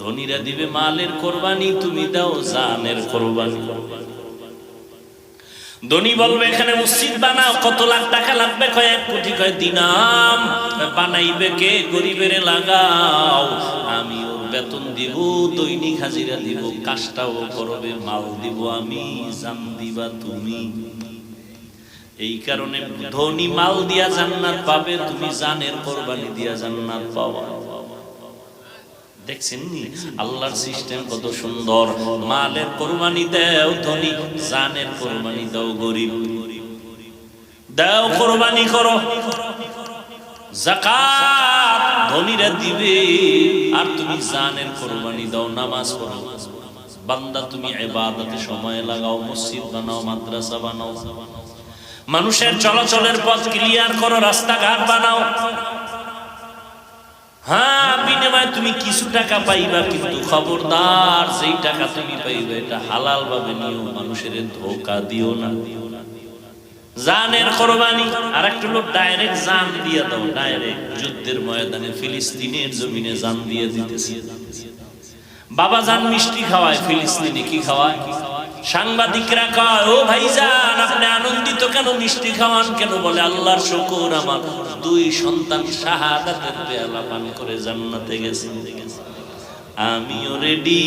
ধনীরা দিবে মালের কোরবানি, তুমি দাও জানের কোরবানি। ধনী বলবে, এখানে মসজিদ বানাও, কত লাখ টাকা লাগবে? কয়েক কোটি। কয়, দিনাম, বানাইবে কে? গরিবের লাগাও। আমি বেতন দিব, দৈনিক হাজিরা দিব, কাজটাও করবে, মাল দিব আমি, জান দিবা তুমি। এই কারণে ধনী মাল দিয়া জান্নাত পাবে, তুমি জানের কোরবানি দিয়া জান্নাত পাওয়া। দেখছেন আল্লাহর সিস্টেম কত সুন্দর। মালের কোরবানি দাও ধনী, জানের কোরবানি দাও গরিব। দাও কোরবানি করো। জাকাত দিবে, আর তুমি জানের কোরবানি দাও, নামাজ পড়ো। বান্দা, তুমি ইবাদতে সময় লাগাও, মসজিদ বানাও, মাদ্রাসা বানাও। মানুষের চলাচলের পথ ক্লিয়ার করো, রাস্তাঘাট বানাও। হ্যাঁ বিনিময়ে তুমি কিছু টাকা পাইবা, কিন্তু খবরদার টাকা তুমি পাইবে, এটা হালাল ভাবে নিও মানুষের ধোকা দিও না। জানের কোরবানি আর একটা লোক ডাইরেক্ট জান দিয়ে দাও ডাইরেক্ট যুদ্ধের ময়দানে ফিলিস্তিনের জমিনে জান দিয়ে দিতেছে। বাবা জান মিষ্টি খাওয়ায়, ফিলিস্তিনে কি খাওয়ায়? সাংবাদিকরা কয়, ও ভাইজান, আপনি আনন্দিত কেন? মিষ্টি খাওয়ান কেন? বলে, আল্লাহর শুকুর আমার। দুই সন্তান শাহাদাতের পেয়ালা পান করে জান্নাতে গেছে। আমিও রেডি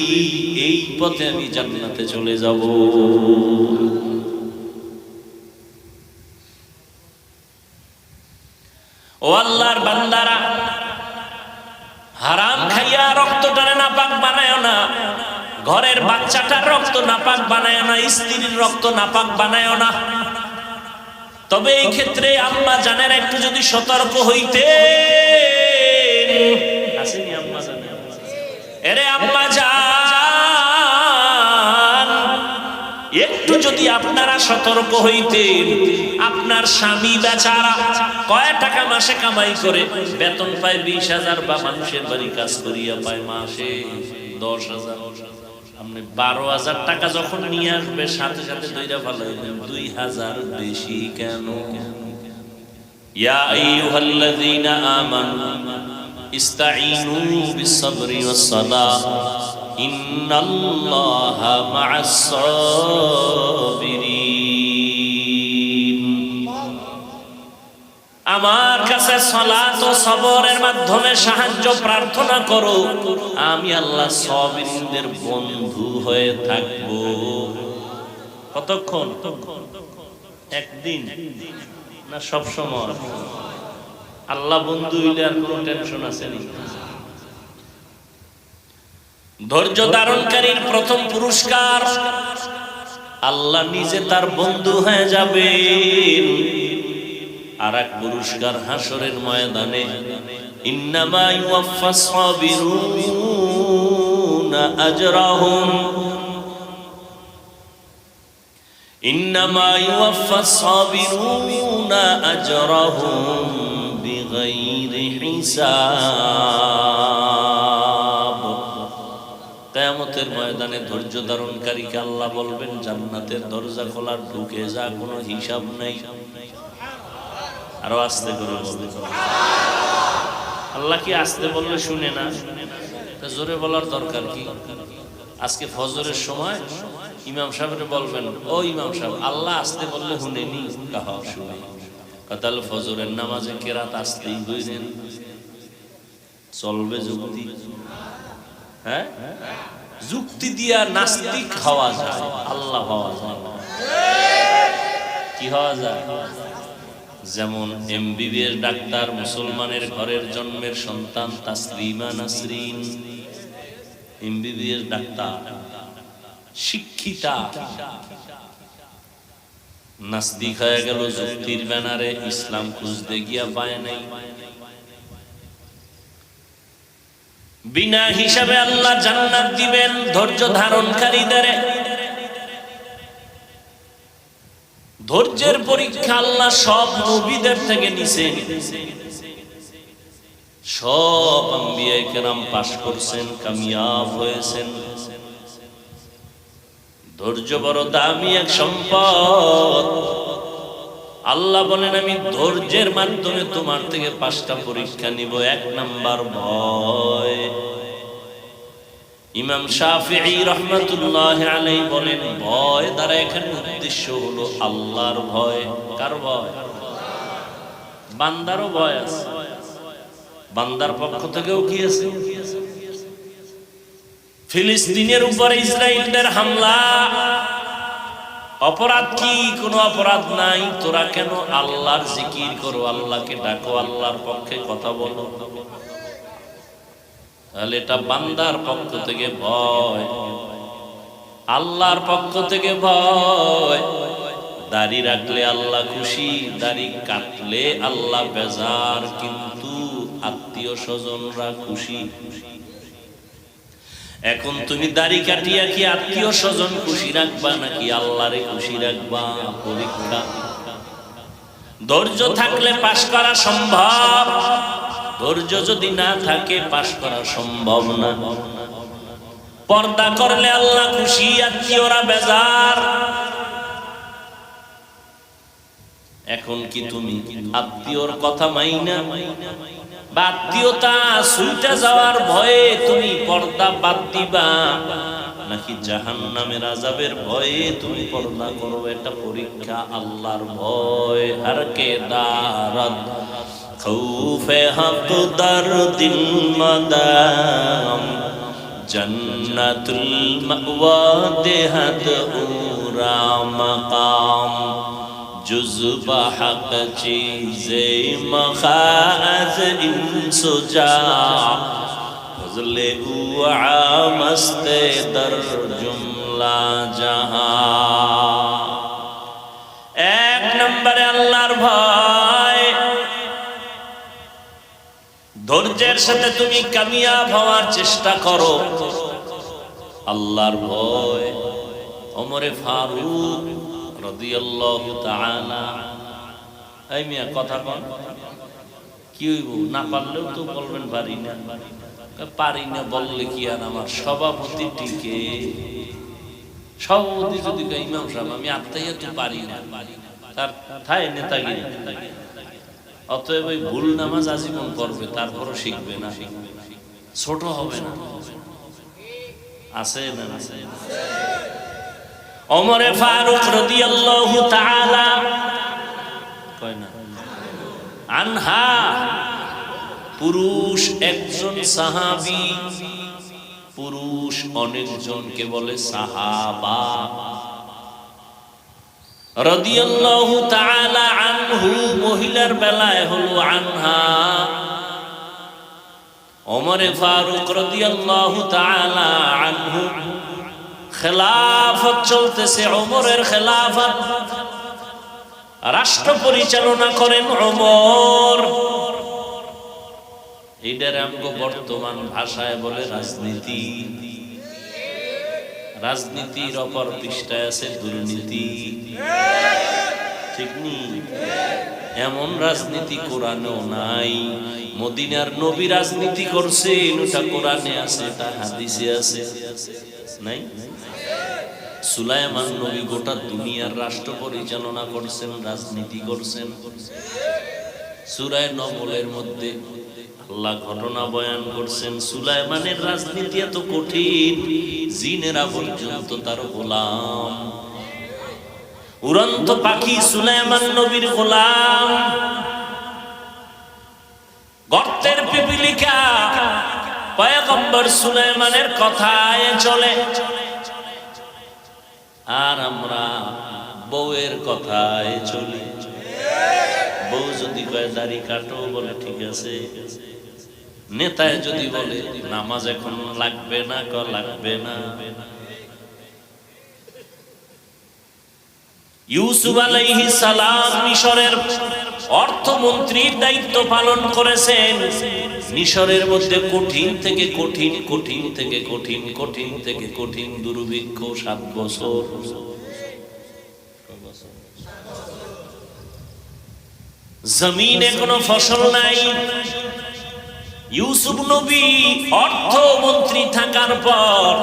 এই পথে আমি জান্নাতে চলে যাব ও আল্লাহর বান্দারা হারাম খাইয়া রক্ত টানে না পাক বানায় না ঘরের বাচ্চাটার রক্ত নাপাক বানায় না, স্ত্রীর রক্ত নাপাক বানায় না। তবে এই ক্ষেত্রে আম্মা জানের একটু যদি সতর্ক হইতে এরে আম্মা একটু যদি আপনারা সতর্ক হইতেন। আপনার স্বামী বেচারা কয় টাকা মাসে কামাই করে? বেতন পায় বিশ হাজার বা মানুষের বাড়ি কাজ করিয়া পায় মাসে দশ হাজার। আপনি বারো হাজার টাকা যখন নিয়ে আসবে, সাথে সাথে দুইটা ভালো দুই হাজার বেশি কেন? ইয়া আইয়ুহাল্লাযীনা আমার কাছে সালাত ও সবরের মাধ্যমে সাহায্য প্রার্থনা করো। আমি আল্লাহ সবিনদের বন্ধু হয়ে থাকব। কতক্ষণ? একদিন? না, সব সময়। আল্লাহ বন্ধু হইলে আর কোনো টেনশন আছে নি? ধৈর্য ধারণকারীর প্রথম পুরস্কার। আল্লাহ নিজে তার বন্ধু হয়ে যাবেন। আর এক পুরস্কার হাসরের ময়দানে, ইন্নামা সাবিরুনা আজরাহুম। ইন্নামা ইউয়াফাস সাবিরুনা আজরাহুম বিগাইরি হিসাব। কিয়ামতের ময়দানে ধৈর্য ধারণকারীকে আল্লাহ বলবেন, জান্নাতের দরজা খোলা, ঢুকে যা, কোনো হিসাব নাই। আরও আসতে করে বলবে। আল্লাহ কি আসতে বললে শুনে না? জোরে বলার দরকার কি? আজকে ফজরের সময় ইমাম সাহেবের বলবেন, ও ইমাম সাহেব, আল্লাহ আসতে বললে শুনেনি? কাহা শুনে। ফজরের নামাজে কেরাত আসতেই হইলেন। চলবে যুক্তি। হ্যাঁ? যুক্তি দিয়া নাস্তিক হওয়া যায়, আল্লাহ হওয়া যায় কি হওয়া যায়? যেমন এমবিবিএস ডাক্তার, মুসলমানের ঘরের জন্মের সন্তান, তাসলিমা নাসরিন। এমবিবিএস ডাক্তার, শিক্ষিতা। নাস্তিক হয়ে গেল যুক্তির ব্যানারে, ইসলাম খুঁজতে গিয়া পায় নাই। বিনা হিসাবে আল্লাহ জান্নাত দিবেন, ধৈর্য ধারণকারীদের ধৈর্যের পরীক্ষা আল্লাহ সব নবীদের থেকে নিছেন সব আম্বিয়াই কেরাম পাশ করছেন, কামিয়াব হয়েছেন। ধৈর্য বড় দামি এক সম্পদ। আল্লাহ বলেন, আমি ধৈর্যের মাধ্যমে তোমার থেকে পাঁচটা পরীক্ষা নিব, এক নাম্বার ভয়। ইমাম শাফিঈ রহমাতুল্লাহ আলাই বলেন, ভয় দ্বারা এখানে উদ্দেশ্য হলো আল্লাহর ভয়। কার ভয়? বান্দারও ভয় আছে। বান্দার পক্ষ থেকেও কি আছে? ফিলিস্তিনের উপরে ইসরায়েলদের হামলা। অপরাধ কি? কোনো অপরাধ নাই। তোরা কেন আল্লাহর জিকির করো? আল্লাহকে ডাকো, আল্লাহর পক্ষে কথা বলো। তাহলে এটা বান্দার পক্ষ থেকে ভয়। আল্লাহর পক্ষ থেকে ভয়। দাড়ি রাখলে আল্লাহ খুশি, দাড়ি কাটলে আল্লাহ বেজার, কিন্তু আত্মীয় স্বজনরা খুশি। এখন তুমি দাড়ি কাটিয়া কি আত্মীয় স্বজন খুশি রাখবা, নাকি আল্লাহরে খুশি রাখবা? পরীক্ষা। ধৈর্য থাকলে পাশ করা সম্ভব। ধৈর্য যদি না থাকে, পাশ করা সম্ভব না। পর্দা করলে আল্লাহ খুশি, আত্মীয়রা বেজার। এখন কি তুমি আত্মীয়র কথা মাইনা? যাওয়ার ভয়ে তুমি পর্দা বাদ দিবা? নাকি জাহান নামের আজাবের ভয়ে তুমি পর্দা করো? এটা পরীক্ষা আল্লাহর ভয়। আর কে خوف حق در دل مدام جنت المأوى دهد اورا مقام جزب حق چیز مخاز ان سجا فضل او عامست در جملہ جہاں ধৈর্যের সাথে তুমি কামিয়াব হওয়ার চেষ্টা করো। আল্লাহর ভয়। ওমরে ফারুক রাদিয়াল্লাহু তাআলা। এই মিয়া, কথা কন। কি হইব? না পারলেও তো বলবেন, পারি না। পারি না বললে কি আর আমার সভাপতি টিকে? সভাপতি যদি ইমাম সাহেব, আমি আত্মাই তো পারি না। তার থায় নেতাগিরি। অতএব ওই ভুল নামাজ আজীবন করবে তারপরও শিখবে না। ছোট হবে না। আছে না আছে ওমরে ফারুক রাদিয়াল্লাহু তাআলা কয় না? আনহা, পুরুষ একজন সাহাবী, পুরুষ অনেকজনকে বলে সাহাবা। রাদিয়াল্লাহু তাআলা আনহু, মহিলার বেলায় হলো আনহা। ওমরে ফারুক রাদিয়াল্লাহু তাআলা আনহু। খেলাফত চলতেছে, ওমরের খেলাফত। রাষ্ট্র পরিচালনা করেন ওমর। এইটার আমগো বর্তমান ভাষায় বলে রাজনীতি। রাজনীতির অপর পৃষ্ঠায় আছে দুর্নীতি। ঠিক এমন রাজনীতি কোরআনেও নাই। মদিনার নবী রাজনীতি করছে ওটা কোরআনে আছে, এটা হাদিসে আছে। নাই? সুলাইমান নবী গোটা দুনিয়ার রাষ্ট্র পরিচালনা করছেন, রাজনীতি করছেন। সুরায় নবলের মধ্যে আল্লাহ ঘটনা বয়ান করছেন, সুলাইমানের রাজনীতি এত কঠিন, জিনেরা পর্যন্ত তার গোলাম। উড়ন্ত পাখি সুলাইমান নবীর গোলাম। গর্তের পিপিলিকা, পয়গম্বর সুলাইমানের কথায় চলে। আর আমরা বউয়ের কথায় চলি। বউ যদি কয়, দাড়ি কাটো, বলে, ঠিক আছে। নেতায় যদি বলে, নামাজ এখন লাগবে না, ক, লাগবে না। ইউসুফ আলাইহি সালাম মিশরের অর্থমন্ত্রীর দায়িত্ব পালন করেছেন। মিশরের মধ্যে কঠিন থেকে কঠিন কঠিন থেকে কঠিন কঠিন থেকে কঠিন দুর্ভিক্ষ সাত বছর। জমিনে কোনো ফসল নাই। ইউসুফ নবী অর্থমন্ত্রী থাকার পর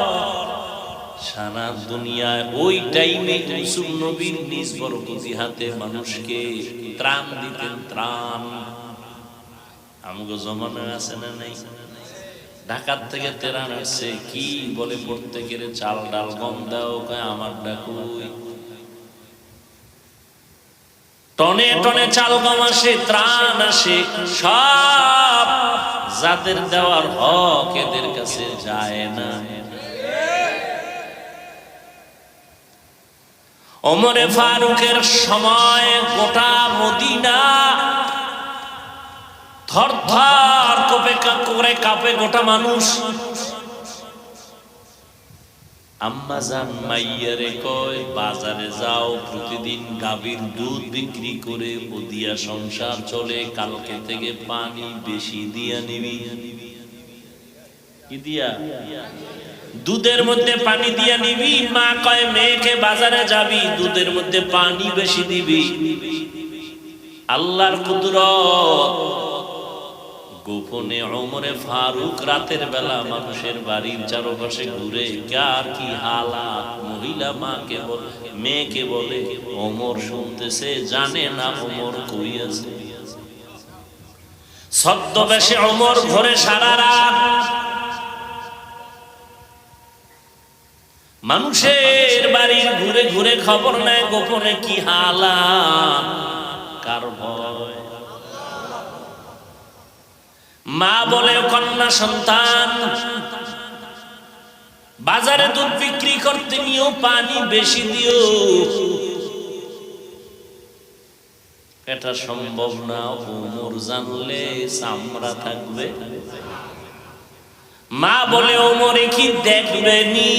সারা দুনিয়ায় ওই টাইমে ইউসুফ নবীর নিজ বরকতি হাতে মানুষকে ত্রাণ দিতেন, ত্রাণ। আমগো জমানো আছে না নাই? ঢাকার থেকে তেরান আসছে, কি বলে প্রত্যেকের চাল ডাল গম দাও, কয়, আমার ডাকুই। টনে টনে চাল গম আসে, ত্রাণ আসে, সব যাদের দেওয়ার হক এদের কাছে যায় না। ওমরে ফারুকের সময় গোটা মদিনা থর থর কপে কাঁপে গোটা মানুষ। মাইয়ারে কয়, বাজারে যাও, প্রতিদিন গাভীর দুধ বিক্রি করে সংসার চলে, কালকে পানি বেশি দিয়া নিবি। দিয়া? দুধের মধ্যে পানি দিয়া নিবি, মা কয়, মেয়েকে বাজারে যাবি, দুধের মধ্যে পানি বেশি দিবি। আল্লাহর কুদরত গোপনে অমরে ফারুক রাতের বেলা মানুষের বাড়ির চারপাশে ঘুরে কার কি হালাত? মহিলা মাকে বলে, মেয়েকে বলে অমর শুনতেছে, জানে না অমর কই আছে। ছদ্মবেশে অমর ঘরে সারা রাত। মানুষের ঘুরে ঘুরে খবর নেয় গোপনে কি হালাত? কার ভয়? মা বলে, কন্যা সন্তান, বাজারে দুধ বিক্রি করতে নিও, পানি বেশি দিও। এটা সম্ভব না ওমর জানলে চামড়া থাকবে। মা বলে ওমরে কি দেখবে নি?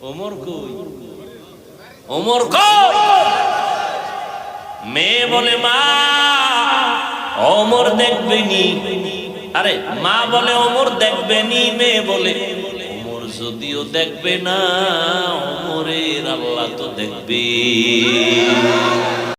ওমর কই? ওমর কই? মেয়ে বলে, মা অমর দেখবে নি আরে, মা বলে, অমর দেখবে নি মেয়ে বলে, অমর যদিও দেখবে না, অমরের আল্লাহ তো দেখবে